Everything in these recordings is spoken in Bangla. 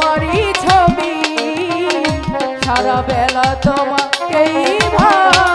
তোমারই ছবি। সারা বেলা তোমাকেই ভাব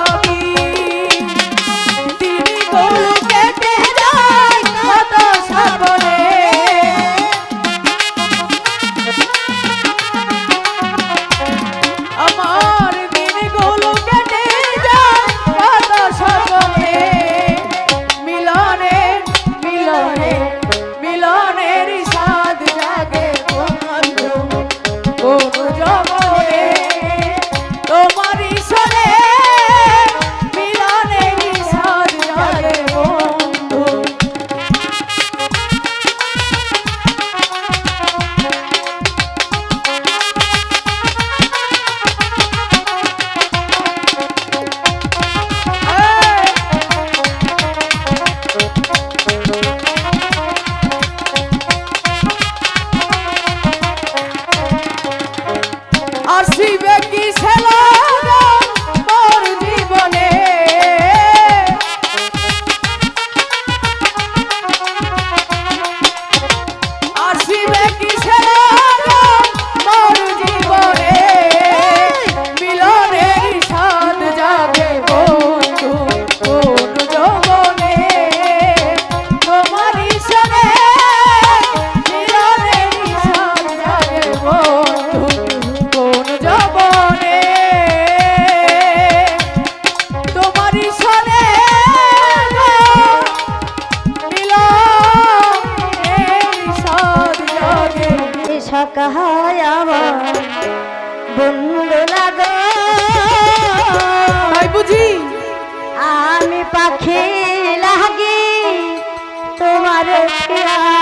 আমার বুঝি? আমি পাখি লাগি তোমার প্রিয়া